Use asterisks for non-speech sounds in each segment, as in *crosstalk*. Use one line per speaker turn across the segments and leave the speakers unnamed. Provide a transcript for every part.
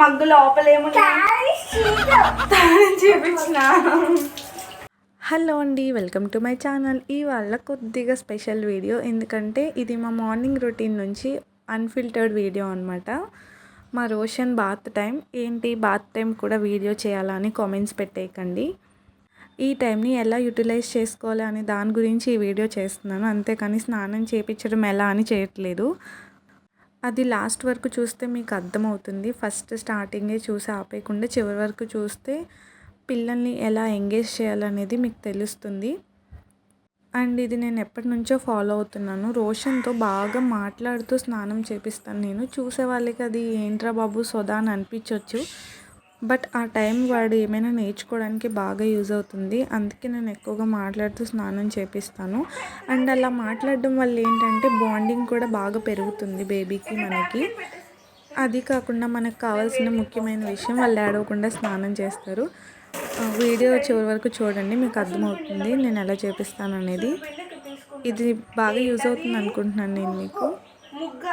Mug లోపల చూపించిన.
Hello అండి వెల్కమ్ టు మై ఛానల్. ఇవాళ కొద్దిగా స్పెషల్ వీడియో. ఎందుకంటే ఇది మా మార్నింగ్ రొటీన్ నుంచి అన్ఫిల్టర్డ్ వీడియో అనమాట మా రోషన్ బాత్ టైం. ఏంటి బాత్ టైం కూడా వీడియో చేయాలా అని కామెంట్స్ పెట్టేయకండి. ఈ టైంని ఎలా యూటిలైజ్ చేసుకోవాలి అనే దాని గురించి ఈ వీడియో చేస్తున్నాను. అంతేకాని స్నానం చేయించడం ఎలా అని చేయట్లేదు. అది లాస్ట్ వరకు చూస్తే మీకు అర్థమవుతుంది. ఫస్ట్ స్టార్టింగే చూసి ఆపేయకుండా చివరి వరకు చూస్తే పిల్లల్ని ఎలా ఎంగేజ్ చేయాలనేది మీకు తెలుస్తుంది. అండ్ ఇది నేను ఎప్పటి నుంచో ఫాలో అవుతున్నాను. రోషన్తో బాగా మాట్లాడుతూ స్నానం చేపిస్తాను నేను. చూసే వాళ్ళకి అది ఏంట్రా బాబు సొదా అని అనిపించవచ్చు బట్ ఆ టైం వాడు ఏమైనా నేర్చుకోవడానికి బాగా యూజ్ అవుతుంది. అందుకే నేను ఎక్కువగా మాట్లాడుతూ స్నానం చేపిస్తాను. అండ్ అలా మాట్లాడడం వల్ల ఏంటంటే బాండింగ్ కూడా బాగా పెరుగుతుంది బేబీకి మనకి. అది కాకుండా మనకు కావాల్సిన ముఖ్యమైన విషయం వాళ్ళు ఏడవకుండా స్నానం చేస్తారు. ఆ, వీడియో చివరి వరకు చూడండి మీకు అర్థమవుతుంది నేను ఎలా చేపిస్తాను అనేది. ఇది బాగా యూజ్ అవుతుంది అనుకుంటున్నాను నేను మీకు.
ముగ్గ.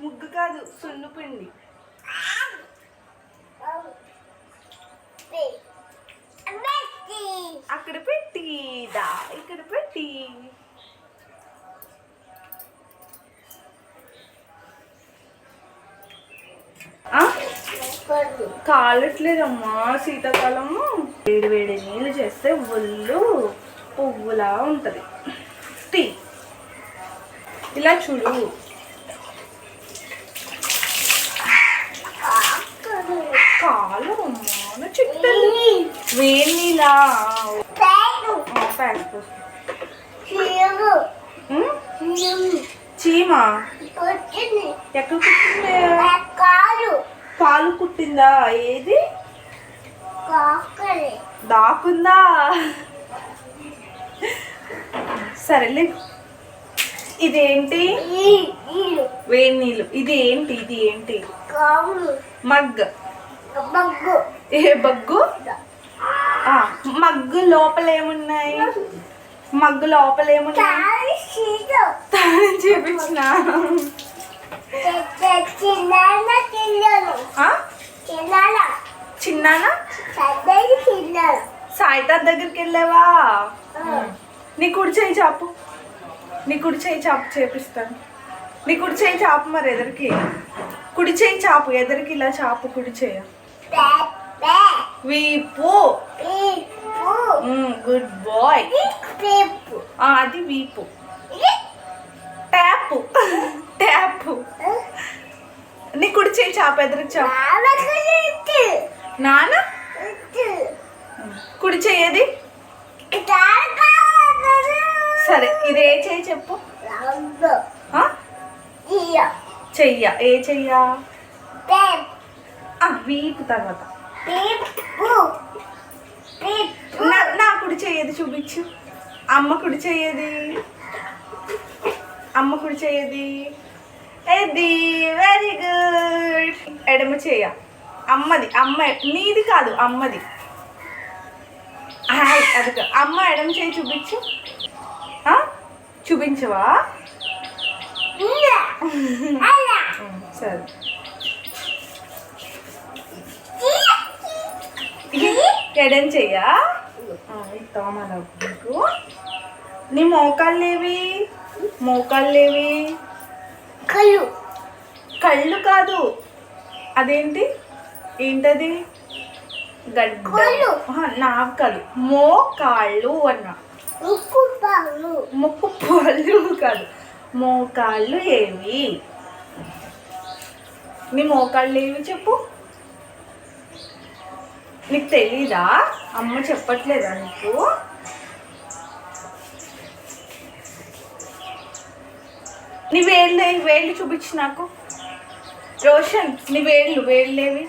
ముగ్గు కాదు సున్నుపిండి అక్కడ పెట్టి దా ఇక్కడ పెట్టి? కాలట్లేదమ్మా శీతాకాలము. వేడి వేడి నీళ్ళు చేస్తే ఒళ్ళు పువ్వులా ఉంటది. టీ ఇలా చూడు. కాలు అమ్మా చిట్టలు? చీమ. ఎక్కడ కుట్టిందే కాలు. కుట్టిందా? ఏది? దాకుందా సరేలే. ఇదేంటి? వేడి నీళ్ళు ఇది ఏంటి ఇది ఏంటి మగ్ ఏ బగ్గు? మగ్గు లోపల ఏమున్నాయి మగ్గు లోపల ఏమున్నాయి తాళం చేపించిన. ఆ? చిన్నానా? సాయితార్ దగ్గరికి వెళ్ళావా? నీ కుడి చేయి చాపు. నీ కుడి చేయి చాపు చేపిస్తాను. నీ కుడి చేయి చాపు మరి ఎదరికి? కుడి చేయి చాపు ఎదరికి ఇలా చాపు కుడి చేయ? వీపు. గుడ్ బాయ్ అది వీపు. ట్యాప్. ట్యాప్. నీ కుడి చేయి చాపు ఎదరికి చాపు. నాన్న? కుడి చెయ్యేది సరే ఇది ఏ చెయ్యి చెప్పు? చెయ్య. ఏ చెయ్య? వీపు తర్వాత. నా కుడి చెయ్యేది చూపించు. అమ్మ కుడి చెయ్యేది. అమ్మ కుడి చెయ్యేది. ఏది వెరీ గుడ్ ఎడమ చెయ్య. అమ్మది అమ్మ నీది కాదు అమ్మది. అది. అమ్మ ఎడమ చేయి చూపించు. ఆ? చూపించవా? *laughs* సరే. ఎడం చెయ్యా? నీకు. నీ మోకాళ్ళేవి మోకాళ్ళేవి కళ్ళు. కాదు. అదేంటి? ఏంటది? గడ్డ.
కళ్ళు.
నాకు కాదు మోకాళ్ళు అన్నా. ముక్కు పళ్ళు కాదు. మోకాళ్ళు ఏవి? నీ మోకాళ్ళు ఏవి చెప్పు. నీకు తెలీదా? అమ్మ చెప్పట్లేదా నీకు? నీ వేళ్ళు? వేళ్ళు చూపించు నాకు. రోషన్ నీ వేళ్ళు వేళ్ళేవి.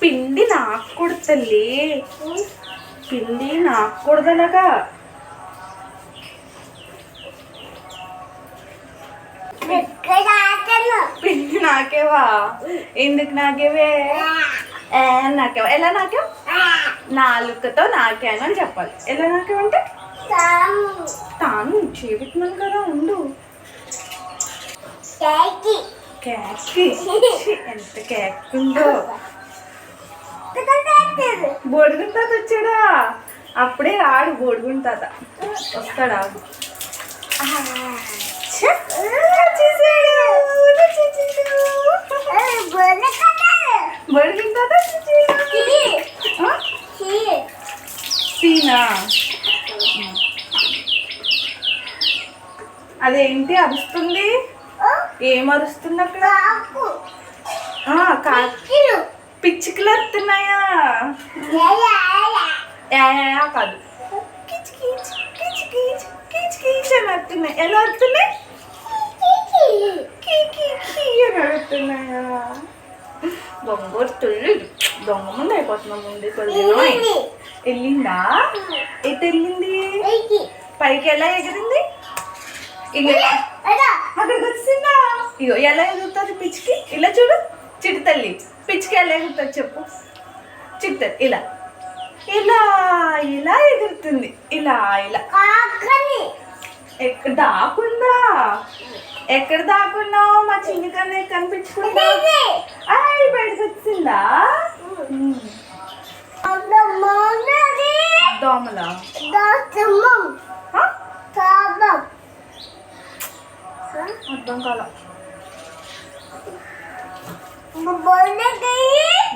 పిండి నాకు కొడతలే పిండి నాకు కొడదలగా పిండి నాకేవా? ఎందుకు నాకేవే? ఏ, నాకేవా ఎలా నాకేవ్ నాలుకతో నాకాను అని చెప్పాలి. ఎలా నాకేవంటే తాను చేపెట్టినాను కదా ఉండు. ఎంత కేక్ ఉందో. బోడుగుంట తాత వచ్చాడా? అప్పుడే రాడు బోడుగుంట తాత. వస్తాడా? ఆ? సీనా అదేంటి అరుస్తుంది? ఏం అరుస్తుంది అక్కడ? పిచ్చుకలు. వస్తున్నాయా యా, యా, యా. కాదు. అని వస్తున్నాయి ఎలా కీ అని దొంగ తెలియదు దొంగ ముందు అయిపోతున్నాం ముందు కొద్దిగా వెళ్ళిందా? ఎటు వెళ్ళింది? పైకి ఎలా ఎగిరింది? అక్కడికి వచ్చిందా? ఇగో ఎలా ఎగురుతుంది పిచ్చికి? ఇలా చూడు. చిటి తల్లి. పిచ్చికి ఎలా ఎగురుతుంది చెప్పు. చిట్టది ఇలా. ఇలా ఇలా ఎగురుతుంది. ఇలా ఇలా. ఎక్కడ దాకుందా ఎక్కడ దాకున్నావు మా చిన్ని కన్నా కనిపించుకుంటా? ఆయ్ బయటకు వచ్చిందా. దోమలా? అర్థం కాల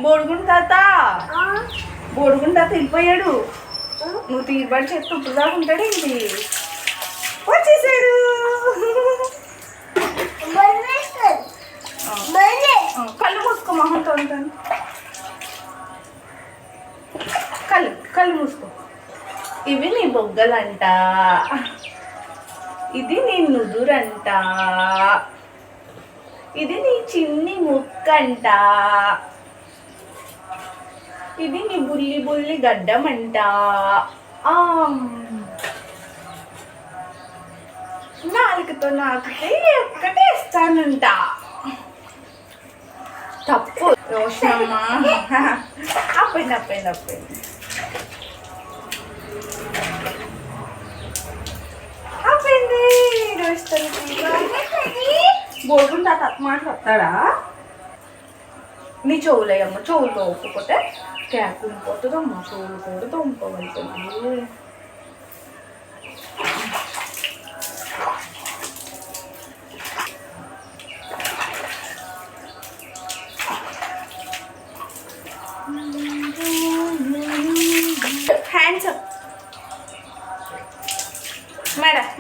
బోడుగుంట తాత. బోడుగుంట తాత వెళ్ళిపోయాడు. నువ్వు తీరుబడి చెప్తూ ఇప్పుడు దాకా ఉంటాడు ఏంటి ఇవి నీ బొగ్గలంట ఇది నీ నుదురంట. ఇది నీ చిన్ని ముక్కంట. ఇది నీ బుల్లి బుల్లి గడ్డమంట. నాలుగుతో నాకితే ఒక్కటే ఇస్తానంట. తప్పు. రోషనమ్మ. *laughs* అప్పండి అప్పండి అప్పండి అప్పండి బోర్డుంటా తప్ప మాట వస్తాడా? నీ చెవులయ్యమ్మ చెవులు తోకపోతే క్యాప్ ఉండిపోతుందమ్మ చెవులు కూడా తోముకోవాలి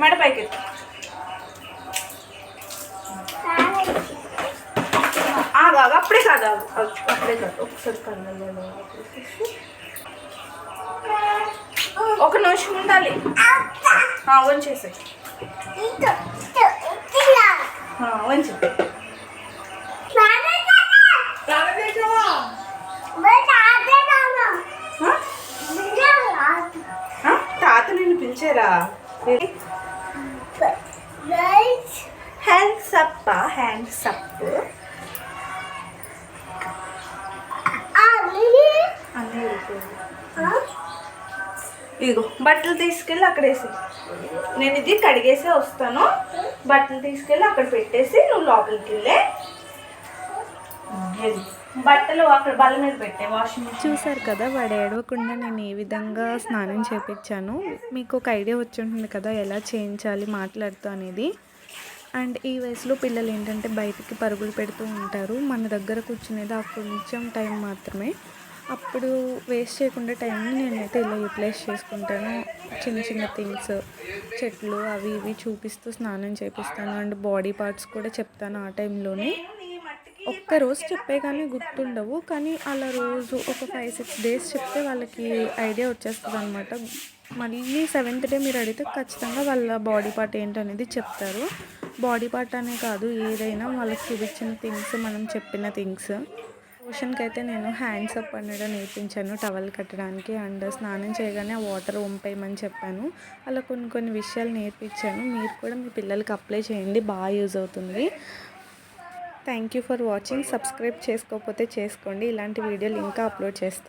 మెడ పైకి ఎత్తు. అప్పుడే కాదు అప్పుడే కాదు. ఒకసారి కళ్ళల్లో ఒక నిమిషం ఉండాలి. వంచేసాయి. వంచి. తాత నిన్ను పిలిచారా? హ్యాండ్స్ అప్ హ్యాండ్స్ అప్ అన్నీ ఇదిగో బట్టలు తీసుకెళ్ళి అక్కడ వేసి నేను ఇది కడిగేసే వస్తాను. బట్టలు తీసుకెళ్ళి అక్కడ పెట్టేసి నువ్వు లోపలికి వెళ్ళే. వెళ్ళు. బట్టలు అక్కడ బల్ల మీద పెట్టే వాషింగ్ మిషన్
చూసారు కదా వాడు ఏడవకుండా నేను ఏ విధంగా స్నానం చేపించాను. మీకు ఒక ఐడియా వచ్చి ఉంటుంది కదా ఎలా చేయించాలి మాట్లాడుతూ అనేది. అండ్ ఈ వయసులో పిల్లలు ఏంటంటే బయటికి పరుగులు పెడుతూ ఉంటారు. మన దగ్గర కూర్చునేది ఆ కొంచెం టైం మాత్రమే. అప్పుడు వేస్ట్ చేయకుండా టైంని నేనైతే ఇలా యూటిలైజ్ చేసుకుంటాను. చిన్న చిన్న థింగ్స్ చెట్లు అవి ఇవి చూపిస్తూ స్నానం చేపిస్తాను. అండ్ బాడీ పార్ట్స్ కూడా చెప్తాను ఆ టైంలోనే. ఒక్క రోజు చెప్పే కానీ గుర్తుండవు కానీ అలా రోజు ఒక ఫైవ్ సిక్స్ డేస్ చెప్తే వాళ్ళకి ఐడియా వచ్చేస్తుంది అనమాట మళ్ళీ సెవెంత్ డే మీరు అడిగితే ఖచ్చితంగా వాళ్ళ బాడీ పార్ట్ ఏంటనేది చెప్తారు. బాడీ పార్ట్ అనే కాదు ఏదైనా వాళ్ళకి చూపించిన థింగ్స్ మనం చెప్పిన థింగ్స్ పోషన్కి అయితే నేను హ్యాండ్స్ అప్ అనడం నేర్పించాను టవల్ కట్టడానికి అండ్ స్నానం చేయగానే ఆ వాటర్ వంపేయమని చెప్పాను. అలా కొన్ని కొన్ని విషయాలు నేర్పించాను. మీరు కూడా మీ పిల్లలకి అప్లై చేయండి బాగా యూజ్ అవుతుంది. Thank you for watching. Subscribe చేసుకోకపోతే చేసుకోండి. ఇలాంటి వీడియోలు ఇంకా అప్లోడ్ చేస్తాను